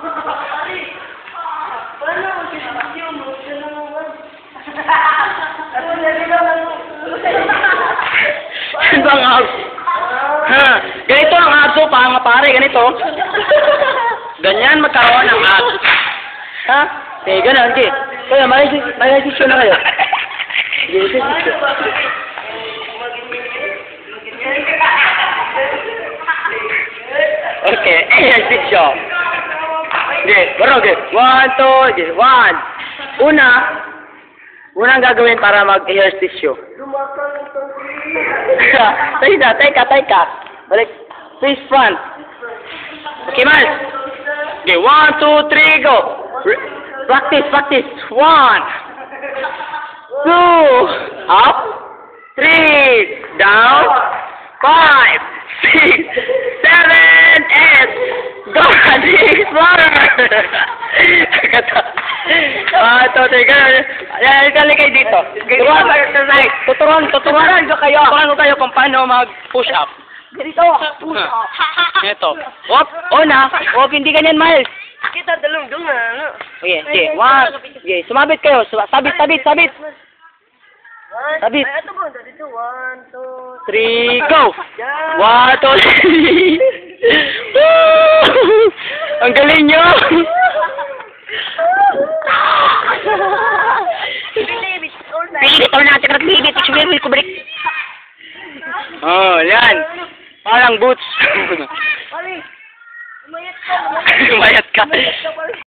Ano bang aso? Ha, ganito ang aso pa, mga pare, ganito. Ganyan magkaroon ng aso. Ha? Eh, ganun, okay. Kaya, desisyon na kayo. Okay, desisyon. Okay, bro, okay. One, two, okay. One. Una, una ang gagawin para mag-ehersisyo. Lumakang itong Teka, teka, teka. Balik. Face front. Okay, Miles. Okay, one, two, three, go. Practice, practice. One, two, up, three, down, five, six, seven, eight. Go, six, one. Kata. Ah, ito, teka. Ayan, ikali kayo dito. Tuturuan, tuturuan, tuturuan ko kayo. Tuturuan ko kayo kung paano mag-push up. Ganito, push up. Ito. Wop, una. Wop, hindi ganyan, Miles. Kita dalong dunga, ano? Okay, okay. One. Okay, sumabit kayo. Sabit, sabit, sabit. Sabit. Ay, ito po, dito. One, two, Three, go. One, two, three. Ang galing nyo. Pili ito na natin at bibit. Itsumir, will kubrik. Oh, yan. Parang boots. Umayat ka. Mayat ka. Umayat ka.